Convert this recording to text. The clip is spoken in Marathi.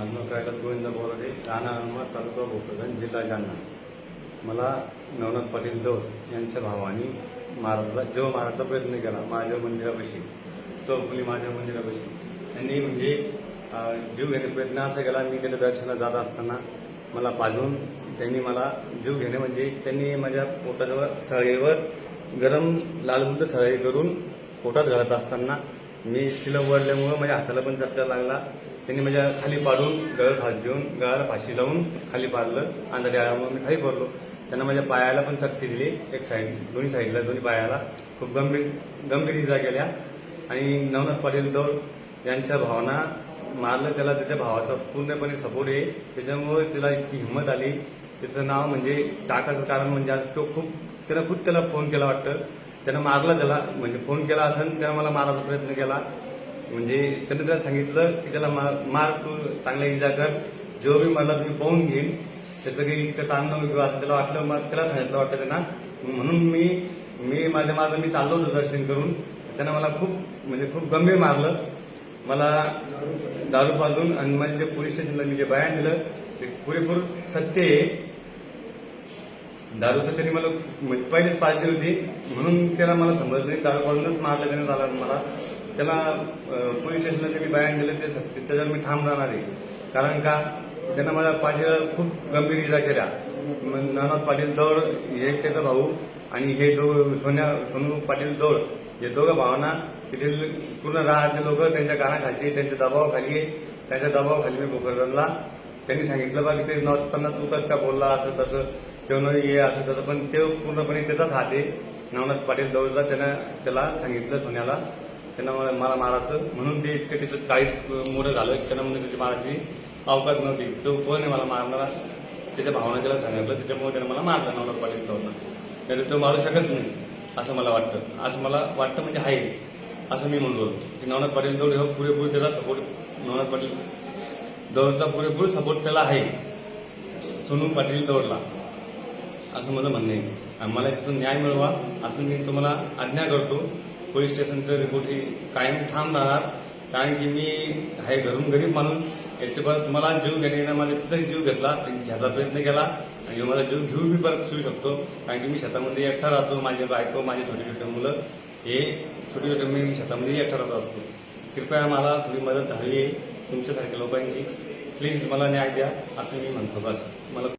माझं कैलास गोविंद बोराडे राणा हनुमान तालुका भोकरदन जिल्हा जालना. मला नवनाथ पाटील दौर यांच्या भावाने मारायचा जो मारायचा प्रयत्न केला महादेव मंदिरापाशी चौफुली महादेव मंदिरापाशी. त्यांनी म्हणजे जीव घेणे प्रयत्न असा केला मी त्याला दर्शनाला जात असताना मला पाजून त्यांनी मला जीव घेणे म्हणजे त्यांनी माझ्या पोटाजवळ सळेवर गरम लालबुद्ध सळई करून पोटात घालत असताना मी तिला वडल्यामुळं माझ्या हाताला पण चटका लागला. त्यांनी माझ्या खाली पाडून गळ फास देऊन गळाला फाशी लावून खाली पाडलं अंधारी मी खाली पडलो. त्यांना माझ्या पायाला पण चटकी दिली एक साईड दोन्ही साईडला दोन्ही पायाला. खूप गंभीर गंभीर इजा केल्या. आणि नवनाथ पाटील दौड यांच्या भावना मारलं त्याला त्याच्या भावाचा पूर्णपणे सपोर्ट आहे. त्याच्यामुळे त्याला इतकी हिंमत आली. त्याचं नाव म्हणजे टाकाचं कारण म्हणजे आज तो खूप त्यानं खूप त्याला फोन केला वाटतं. त्यानं मारलं त्याला म्हणजे फोन केला असेल त्यानं मला मारायचा प्रयत्न केला. म्हणजे त्यांनी त्याला सांगितलं की त्याला मार मार तू चांगला इजा कर. जो बी मला तुम्ही पाहून घेईन. त्याचं काही इतकं ताण किंवा असं त्याला वाटलं मग त्याला सांगितलं वाटतं त्यांना. म्हणून मी मी माझ्या माझं मी चाललो होतो दर्शन करून. त्यानं मला खूप म्हणजे खूप गंभीर मारलं. मला दारू पाजून आणि माझे जे पोलीस स्टेशनला मी जे बयान दिलं ते पुरेपूर सत्य आहे. दारू तर त्यांनी मला म्हणजे पहिलेच पाजली होती. म्हणून त्याला मला समजलं नाही. दारू पाजूनच मारलं त्याने झाला मला. त्याला पोलीस स्टेशनला जे मी बयान दिलं ते त्याच्यावर मी ठाम राहणार आहे. कारण का त्यांना माझ्या पाटील खूप गंभीर इजा केल्या. मग नानाथ पाटील जवळ हे एक त्याचा भाऊ आणि हे दो सोन्या सोनू पाटील जवळ हे दोघं भावना तिथे पूर्ण राहते लोक त्यांच्या कानाखालचे त्यांच्या दबावाखाली आहे त्यांच्या दबावाखाली मी भोकरदनला त्यांनी सांगितलं बा की ते नसताना तू कसं का बोलला असं तसं तेव्हा ये असं तसं. पण ते पूर्णपणे त्याचाच हात आहे. नवनाथ पाटील दौडला त्यानं त्याला सांगितलं सोन्याला. त्यांना मला मला मारायचं. म्हणून ते इतकं त्याचं काहीच मोठं झालं. त्यांना म्हणजे त्याची मारायची अवकात नव्हती. तो कोण मला मारणारा त्याच्या भावना त्याला सांगितलं त्याच्यामुळे त्यानं मला मारलं नवनाथ पाटील दौडला नाही तो मारू शकत नाही असं मला वाटतं. असं मला वाटतं म्हणजे आहे. असं मी म्हणलो की नवनाथ पाटील दौड हा पुरेपूर त्याला सपोर्ट नवनाथ पाटील दौडचा पुरेपूर सपोर्ट त्याला आहे. सोनू पाटील दौडला असं माझं म्हणणं आहे. आणि मला तिथून न्याय मिळवा असं मी तुम्हाला आज्ञा करतो. पोलीस स्टेशनचं रिपोर्ट ही कायम ठाम राहणार. कारण की मी आहे घरून गरीब माणूस. याच्या परत मला जीव घेण्याने मला तिथंही जीव घेतला घ्यायचा प्रयत्न केला आणि मला जीव घेऊ बी परत शिवू शकतो. कारण की मी शेतामध्ये एकटा राहतो माझे बायको माझे छोटे छोटे मुलं. हे छोटे छोटे मी शेतामध्ये एकटा राहतो असतो. कृपया मला थोडी मदत हवी आहे. तुमच्यासारख्या लोकांची. प्लीज मला न्याय द्या असं मी म्हणतो बस. मला